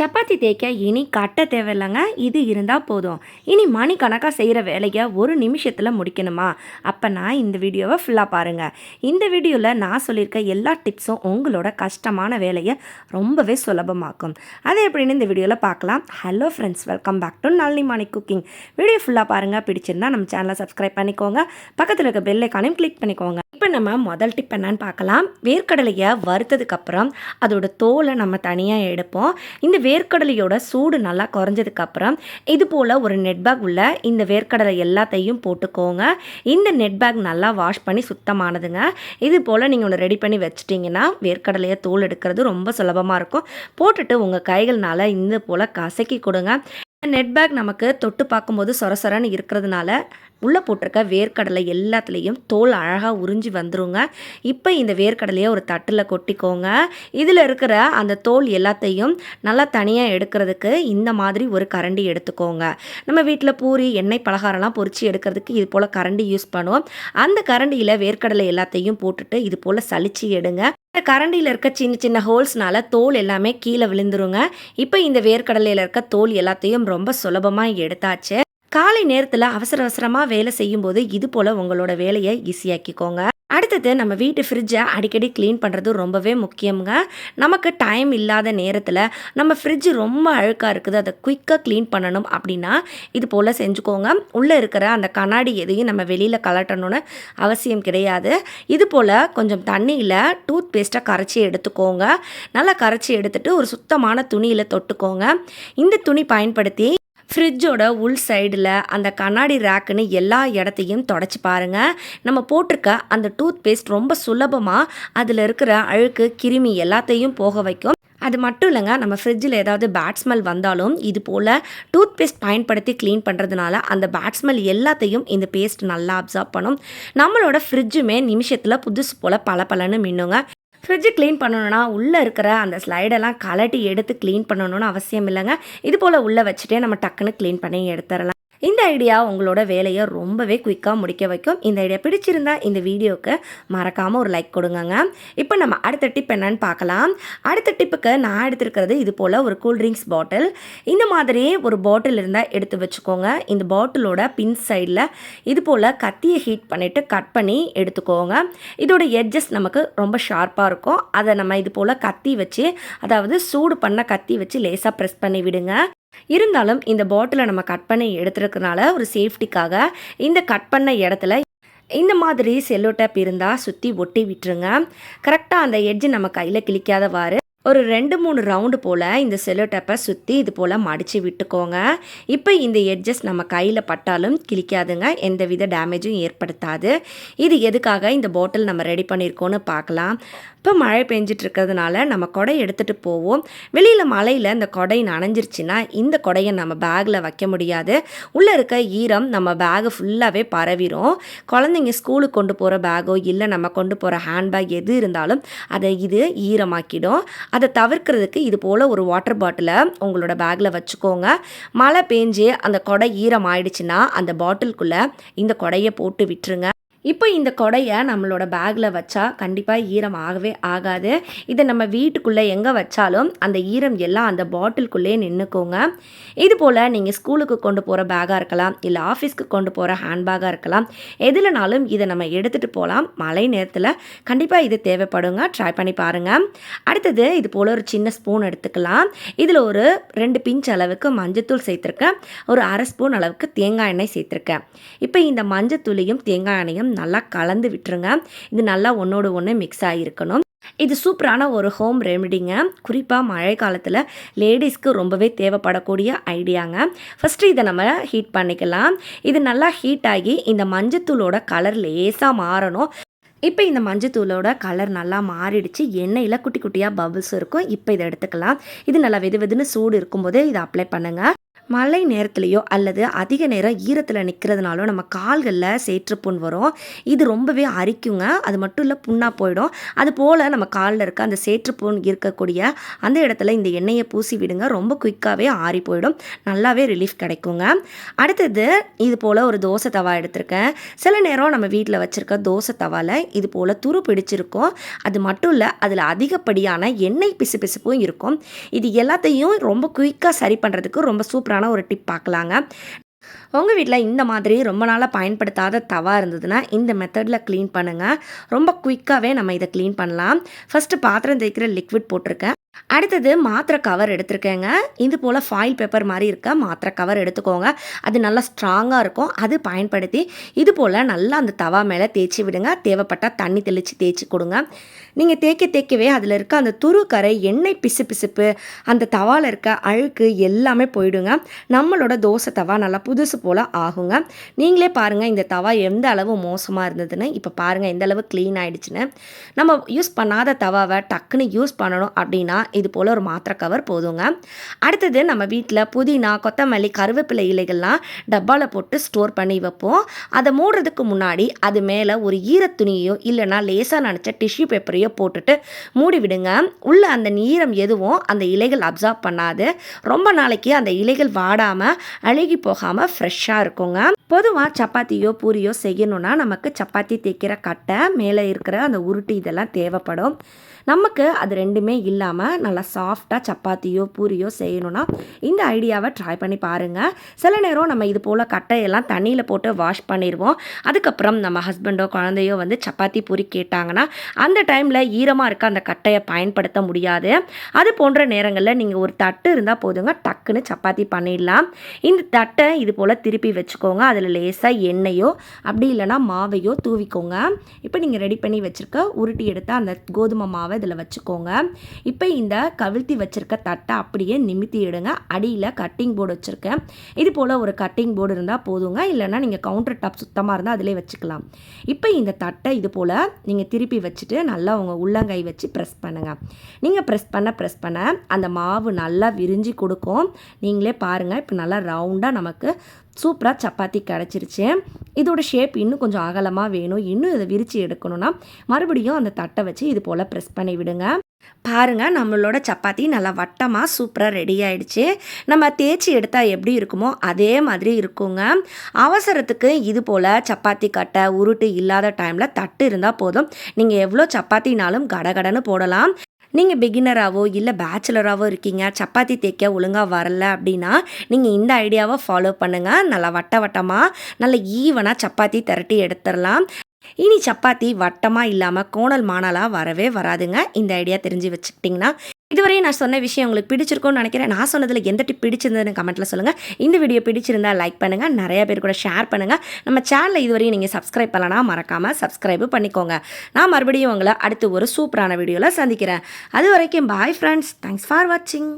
சப்பாத்தி தேய்க்க இனி கட்ட தேவையில்லைங்க. இது இருந்தால் போதும். இனி மணிக்கணக்காக செய்கிற வேலையை ஒரு நிமிஷத்தில் முடிக்கணுமா? அப்போ நான் இந்த வீடியோவை ஃபுல்லாக பாருங்கள் இந்த வீடியோவில் நான் சொல்லியிருக்க எல்லா டிப்ஸும் உங்களோட கஷ்டமான வேலையை ரொம்பவே சுலபமாக்கும். அது எப்படின்னு இந்த வீடியோவில் பார்க்கலாம் hello friends welcome back to Nalli Mani cooking video ஃபுல்லாக பாருங்கள் பிடிச்சிருந்தா நம்ம சேனலை சப்ஸ்கிரைப் பண்ணிக்கோங்க. பக்கத்தில் இருக்க பெல்லைக்கானையும் கிளிக் பண்ணிக்கோங்க. இப்போ நம்ம முதல் டிப் என்னன்னு பார்க்கலாம் வேர்க்கடலையை வறுத்ததுக்கப்புறம் அதோட தோலை நம்ம தனியாக எடுப்போம். இந்த வேர்க்கடலையோட சூடு நல்லா குறைஞ்சதுக்கப்புறம் இது போல் ஒரு நெட் பேக் உள்ள இந்த வேர்க்கடலை எல்லாத்தையும் போட்டுக்கோங்க. இந்த நெட் பேக் நல்லா வாஷ் பண்ணி சுத்தமானதுங்க. இது போல் நீங்கள் ஒன்று ரெடி பண்ணி வச்சிட்டிங்கன்னா வேர்க்கடலையை தோல் எடுக்கிறது ரொம்ப சுலபமாக இருக்கும். போட்டுட்டு உங்கள் கைகள்னால இந்த போல் கசக்கி கொடுங்க. நெட் பேக் நமக்கு தொட்டு பார்க்கும்போது சொர சொரன்னு இருக்கிறதுனால உள்ளே போட்டிருக்க வேர்க்கடலை எல்லாத்துலேயும் தோல் அழகாக உறிஞ்சி வந்துருங்க. இப்போ இந்த வேர்க்கடலையை ஒரு தட்டில் கொட்டிக்கோங்க. இதில் இருக்கிற அந்த தோல் எல்லாத்தையும் நல்லா தனியாக எடுக்கிறதுக்கு இந்த மாதிரி ஒரு கரண்டி எடுத்துக்கோங்க. நம்ம வீட்டில் பூரி எண்ணெய் பலகாரம்லாம் பொறிச்சு எடுக்கிறதுக்கு இது போல் கரண்டி யூஸ் பண்ணுவோம். அந்த கரண்டியில் வேர்க்கடலை எல்லாத்தையும் போட்டுட்டு இது போல் சளிச்சு எடுங்க. இந்த கரண்டியில் இருக்க சின்ன சின்ன ஹோல்ஸ்னால தோல் எல்லாமே கீழே விழுந்துருங்க. இப்போ இந்த வேர்க்கடலையில் இருக்க தோல் எல்லாத்தையும் ரொம்ப சுலபமாக எடுத்தாச்சு. காலை நேரத்தில் அவசர அவசரமாக வேலை செய்யும்போது இது போல் உங்களோட வேலையை ஈஸியாக்கிக்கோங்க அடுத்தது நம்ம வீட்டு ஃப்ரிட்ஜை அடிக்கடி க்ளீன் பண்ணுறது ரொம்பவே முக்கியங்க நமக்கு டைம் இல்லாத நேரத்தில் நம்ம ஃப்ரிட்ஜ் ரொம்ப அழுக்காக இருக்குது அதை குயிக்காக க்ளீன் பண்ணணும் அப்படின்னா இது போல் செஞ்சுக்கோங்க. உள்ளே இருக்கிற அந்த கண்ணாடி எதையும் நம்ம வெளியில் கலட்டணும்னு அவசியம் கிடையாது. இது போல் கொஞ்சம் தண்ணியில் டூத் பேஸ்ட்டை கரைச்சி எடுத்துக்கோங்க. நல்லா கரைச்சி எடுத்துகிட்டு ஒரு சுத்தமான துணியில் தொட்டுக்கோங்க. இந்த துணி பயன்படுத்தி ஃப்ரிட்ஜோட உள் சைடில் அந்த கண்ணாடி ரேக்குன்னு எல்லா இடத்தையும் தொடச்சி பாருங்கள் நம்ம போட்டிருக்க அந்த டூத் பேஸ்ட் ரொம்ப சுலபமாக அதில் இருக்கிற அழுக்கு கிருமி எல்லாத்தையும் போக வைக்கும். அது மட்டும் இல்லைங்க நம்ம ஃப்ரிட்ஜில் ஏதாவது பேட் ஸ்மெல் வந்தாலும் இது போல் டூத் பேஸ்ட் பயன்படுத்தி க்ளீன் பண்ணுறதுனால அந்த பேட் ஸ்மெல் எல்லாத்தையும் இந்த பேஸ்ட் நல்லா அப்சார்ப் பண்ணும். நம்மளோட ஃப்ரிட்ஜுமே நிமிஷத்தில் புதுசு போல் பல பலன்னு மின்னுங்க. ஃப்ரிட்ஜு க்ளீன் பண்ணணும்னா உள்ளே இருக்கிற அந்த ஸ்லைடெல்லாம் கலட்டி எடுத்து க்ளீன் பண்ணணும்னு அவசியம் இல்லைங்க. இது போல் உள்ளே வச்சுட்டே நம்ம டக்குன்னு க்ளீன் பண்ணி எடுத்துடலாம். இந்த ஐடியா உங்களோட வேலையை ரொம்பவே குயிக்காக முடிக்க வைக்கும். இந்த ஐடியா பிடிச்சிருந்தா இந்த வீடியோவுக்கு மறக்காமல் ஒரு லைக் கொடுங்கங்க. இப்போ நம்ம அடுத்த டிப் என்னன்னு பார்க்கலாம். அடுத்த டிப்புக்கு நான் எடுத்திருக்கிறது இது போல் ஒரு கூல்ட்ரிங்க்ஸ் பாட்டில் இந்த மாதிரி ஒரு பாட்டில் இருந்தால் எடுத்து வச்சுக்கோங்க. இந்த பாட்டிலோட பின் சைடில் இது போல் கத்தியை ஹீட் பண்ணிவிட்டு கட் பண்ணி எடுத்துக்கோங்க. இதோட எட்ஜஸ் நமக்கு ரொம்ப ஷார்ப்பாக இருக்கும். அதை நம்ம இது போல் கத்தி வச்சு அதாவது சூடு பண்ண கத்தி வச்சு லேசாக ப்ரெஸ் பண்ணி விடுங்க. இருந்தாலும் இந்த பாட்டிலை நம்ம கட் பண்ணி எடுத்துருக்கனால ஒரு சேஃப்டிக்காக இந்த கட் பண்ண இடத்துல இந்த மாதிரி செல்லோ டேப் இருந்தால் சுற்றி ஒட்டி விட்டுருங்க. கரெக்டாக அந்த எட்ஜு நம்ம கையில் கிளிக்காதவாறு ஒரு ரெண்டு மூணு ரவுண்டு போல் இந்த செல்லோ டேப்பை சுற்றி இது போல் மடித்து விட்டுக்கோங்க. இப்போ இந்த எட்ஜஸ் நம்ம கையில் பட்டாலும் கிளிக்காதுங்க எந்த வித டேமேஜும் ஏற்படுத்தாது. இது எதுக்காக இந்த பாட்டில் நம்ம ரெடி பண்ணியிருக்கோன்னு பார்க்கலாம். இப்போ மழை பெஞ்சிட்டு இருக்கிறதுனால நம்ம கொடை எடுத்துகிட்டு போவோம். வெளியில் மழையில் இந்த கொடை நனைஞ்சிருச்சுன்னா இந்த கொடையை நம்ம பேக்கில் வைக்க முடியாது. உள்ளே இருக்க ஈரம் நம்ம பேகு ஃபுல்லாகவே பரவிடும் குழந்தைங்க ஸ்கூலுக்கு கொண்டு போகிற பேக்கோ இல்லை நம்ம கொண்டு போகிற ஹேண்ட்பேக் எது இருந்தாலும் அதை இது ஈரமாக்கிடும். அதை தவிர்க்கிறதுக்கு இது போல் ஒரு வாட்டர் பாட்டிலை உங்களோட பேக்கில் வச்சுக்கோங்க. மழை பெஞ்சு அந்த கொடை ஈரம் ஆயிடுச்சுன்னா அந்த பாட்டிலுக்குள்ளே இந்த கொடையை போட்டு விட்டுருங்க. இப்போ இந்த கொடையை நம்மளோட பேக்கில் வச்சா கண்டிப்பாக ஈரம் ஆகவே ஆகாது. இதை நம்ம வீட்டுக்குள்ளே எங்கே வச்சாலும் அந்த ஈரம் எல்லாம் அந்த பாட்டிலுக்குள்ளே நின்றுக்கோங்க இது போல் நீங்கள் ஸ்கூலுக்கு கொண்டு போகிற பேக்காக இருக்கலாம் இல்லை ஆஃபீஸ்க்கு கொண்டு போகிற ஹேண்ட்பேக்காக இருக்கலாம். எதுலனாலும் இதை நம்ம எடுத்துகிட்டு போகலாம். மழை நேரத்தில் கண்டிப்பாக இது தேவைப்படுங்க. ட்ரை பண்ணி பாருங்கள் அடுத்தது இது போல் ஒரு சின்ன ஸ்பூன் எடுத்துக்கலாம். இதில் ஒரு ரெண்டு பிஞ்ச் அளவுக்கு மஞ்சத்தூள் சேர்த்துருக்கேன். ஒரு அரை ஸ்பூன் அளவுக்கு தேங்காய் எண்ணெய் சேர்த்துருக்கேன். இப்போ இந்த மஞ்சத்தூளையும் தேங்காய் எண்ணெயும் நல்லா கலந்து விட்டுருங்க. இது நல்லா ஒன்றோடு ஒன்று மிக்ஸ் ஆகிருக்கணும் இது சூப்பரான ஒரு ஹோம் ரெமெடிங்க குறிப்பாக மழை காலத்தில் லேடிஸ்க்கு ரொம்பவே தேவைப்படக்கூடிய ஐடியாங்க ஃபஸ்ட்டு இதை நம்ம ஹீட் பண்ணிக்கலாம். இது நல்லா ஹீட் ஆகி இந்த மஞ்சத்தூளோட கலர் லேசாக மாறணும். இப்போ இந்த மஞ்சத்தூளோட கலர் நல்லா மாறிடுச்சு. எண்ணெயில் குட்டி குட்டியாக பபுள்ஸ் இருக்கும். இப்போ இதை எடுத்துக்கலாம். இது நல்லா வெது வெதுன்னு சூடு இருக்கும்போதே இதை அப்ளை பண்ணுங்கள் மழை நேரத்துலையோ அல்லது அதிக நேரம் ஈரத்தில் நிற்கிறதுனாலோ நம்ம கால்களில் சேற்றுப்புண் வரும். இது ரொம்பவே அரிக்குங்க. அது மட்டும் இல்லை புண்ணாக போயிடும். அது போல் நம்ம காலில் இருக்க அந்த சேற்றுப்புண் இருக்கக்கூடிய அந்த இடத்துல இந்த எண்ணெயை பூசி விடுங்க. ரொம்ப குயிக்காகவே ஆறி போயிடும். நல்லாவே ரிலீஃப் கிடைக்குங்க. அடுத்தது இது போல் ஒரு தோசை தவா எடுத்திருக்கேன். சில நேரம் நம்ம வீட்டில் வச்சுருக்க தோசை தவாவில் இது போல் துரு பிடிச்சிருக்கும். அது மட்டும் இல்லை அதில் அதிகப்படியான எண்ணெய் பிசுபிசுப்பும் இருக்கும். இது எல்லாத்தையும் ரொம்ப குயிக்காக சரி பண்ணுறதுக்கு ரொம்ப சூப்பரான ஒரு டிப் பார்க்கலாங்க. உங்கள் வீட்டில் இந்த மாதிரி ரொம்ப நாளாக பயன்படுத்தாத தவா இருந்ததுன்னா இந்த மெத்தடில் க்ளீன் பண்ணுங்கள் ரொம்ப குயிக்காகவே நம்ம இதை க்ளீன் பண்ணலாம். ஃபஸ்ட்டு பாத்திரம் தேய்க்கிற லிக்விட் போட்டிருக்கேன். அடுத்தது மாத்திரை கவர் எடுத்திருக்கேங்க. இது போல் ஃபாயில் பேப்பர் மாதிரி இருக்க மாத்திரை கவர் எடுத்துக்கோங்க. அது நல்லா ஸ்ட்ராங்காக இருக்கும். அது பயன்படுத்தி இது போல் நல்லா அந்த தவா மேலே தேய்ச்சி விடுங்க. தேவைப்பட்டால் தண்ணி தெளித்து தேய்ச்சி கொடுங்க. நீங்கள் தேய்க்க தேய்க்கவே அதில் இருக்க அந்த துரு கரை எண்ணெய் பிசு பிசுப்பு அந்த தவாவில் இருக்க அழுக்கு எல்லாமே போயிடுங்க. நம்மளோட தோசை தவா நல்லா புதுசு போல் ஆகுங்க. நீங்களே பாருங்கள் இந்த தவா எந்த அளவு மோசமாக இருந்ததுன்னு. இப்போ பாருங்கள் எந்த அளவு க்ளீன் ஆகிடுச்சுன்னு நம்ம யூஸ் பண்ணாத தவாவை டக்குன்னு யூஸ் பண்ணணும் அப்படின்னா இது போல் ஒரு மாத்திரை கவர் போதுங்க. அடுத்தது நம்ம வீட்டில் புதினா கொத்தமல்லி கருவேப்பிலை இலைகள்லாம் டப்பாவில் போட்டு ஸ்டோர் பண்ணி வைப்போம். அதை மூடுறதுக்கு முன்னாடி அது மேலே ஒரு ஈரத்துணியோ இல்லைனா லேசாக நினச்ச டிஷ்யூ பேப்பரையோ போட்டுட்டு மூடி விடுங்க உள்ளே அந்த ஈரம் எதுவும் அந்த இலைகள் அப்சார்ப் பண்ணாது. ரொம்ப நாளைக்கு அந்த இலைகள் வாடாமல் அழுகி போகாமல் ஃப்ரெஷ்ஷாக இருக்குங்க. பொதுவாக சப்பாத்தியோ பூரியோ செய்யணும்னா நமக்கு சப்பாத்தி தேய்க்கிற கட்டை மேலே இருக்கிற அந்த உருட்டு இதெல்லாம் தேவைப்படும். நமக்கு அது ரெண்டுமே இல்லாமல் நல்லா சாஃப்டாக சப்பாத்தியோ பூரியோ செய்யணும்னா இந்த ஐடியாவை ட்ரை பண்ணி பாருங்கள் சில நேரம் நம்ம இது போல் கட்டையெல்லாம் தண்ணியில் போட்டு வாஷ் பண்ணிடுவோம். அதுக்கப்புறம் நம்ம ஹஸ்பண்டோ குழந்தையோ வந்து சப்பாத்தி பூரி கேட்டாங்கன்னா அந்த டைமில் ஈரமாக இருக்க அந்த கட்டையை பயன்படுத்த முடியாது. அது போன்ற நேரங்களில் நீங்கள் ஒரு தட்டு இருந்தால் போதுங்க. டக்குன்னு சப்பாத்தி பண்ணிடலாம். இந்த தட்டை இது போல் திருப்பி வச்சுக்கோங்க. அதில் லேசாக எண்ணெயோ அப்படி இல்லைனா மாவையோ தூவிக்கோங்க. இப்போ நீங்கள் ரெடி பண்ணி வச்சுருக்க உருட்டி எடுத்த அந்த கோதுமை மாவை இதில் வச்சுக்கோங்க. இப்போ இந்த கவிழ்த்தி வச்சுருக்க தட்டை அப்படியே நிமித்திடுங்க அடியில் கட்டிங் போர்டு வச்சுருக்கேன். இது போல் ஒரு கட்டிங் போர்டு இருந்தால் போதுங்க. இல்லைனா நீங்கள் கவுண்டர் டாப் சுத்தமாக இருந்தால் அதிலே வச்சுக்கலாம். இப்போ இந்த தட்டை இது போல் நீங்கள் திருப்பி வச்சுட்டு நல்லா உங்கள் உள்ளங்கை வச்சு ப்ரெஸ் பண்ணுங்கள் நீங்கள் ப்ரெஸ் பண்ண ப்ரெஸ் பண்ண அந்த மாவு நல்லா விரிஞ்சு கொடுக்கும். நீங்களே பாருங்கள் இப்போ நல்லா ரவுண்டாக நமக்கு சூப்பராக சப்பாத்தி கிடச்சிருச்சு. இதோட ஷேப் இன்னும் கொஞ்சம் அகலமாக வேணும். இன்னும் இதை விரித்து எடுக்கணும்னா மறுபடியும் அந்த தட்டை வச்சு இது போல் ப்ரெஸ் பண்ணி விடுங்க. பாருங்கள் நம்மளோட சப்பாத்தி நல்லா வட்டமாக சூப்பராக ரெடி ஆயிடுச்சு. நம்ம தேய்ச்சி எடுத்தால் எப்படி இருக்குமோ அதே மாதிரி இருக்குங்க. அவசரத்துக்கு இது போல் சப்பாத்தி கட்டை உருட்டு இல்லாத டைமில் தட்டு இருந்தால் போதும். நீங்கள் எவ்வளோ சப்பாத்தினாலும் கடகடன்னு போடலாம். நீங்கள் பிகினராகவோ இல்லை பேச்சுலராகவோ இருக்கீங்க சப்பாத்தி தேய்க்க ஒழுங்காக வரல அப்படின்னா நீங்கள் இந்த ஐடியாவை ஃபாலோ பண்ணுங்கள் நல்லா வட்ட வட்டமாக நல்ல ஈவனாக சப்பாத்தி திரட்டி எடுத்துடலாம் இனி சப்பாத்தி வட்டமாக இல்லாமல் கோணல் மானலாக வரவே வராதுங்க. இந்த ஐடியா தெரிஞ்சு வச்சுக்கிட்டிங்கன்னா இதுவரை நான் சொன்ன விஷயம் உங்களுக்கு பிடிச்சிருக்கும்னு நினைக்கிறேன். நான் சொன்னதில் எந்த டிப் பிடிச்சிருந்ததுன்னு கமெண்ட்டில் சொல்லுங்கள் இந்த வீடியோ பிடிச்சிருந்தா லைக் பண்ணுங்கள் நிறைய பேர் கூட ஷேர் பண்ணுங்கள் நம்ம சேனலை இதுவரையும் நீங்கள் சப்ஸ்கிரைப் பண்ணலன்னா மறக்காமல் சப்ஸ்கிரைபு பண்ணிக்கோங்க. நான் மறுபடியும் உங்களை அடுத்து ஒரு சூப்பரான வீடியோவில் சந்திக்கிறேன். அது வரைக்கும் பாய் ஃப்ரெண்ட்ஸ் தேங்க்ஸ் ஃபார் வாட்சிங்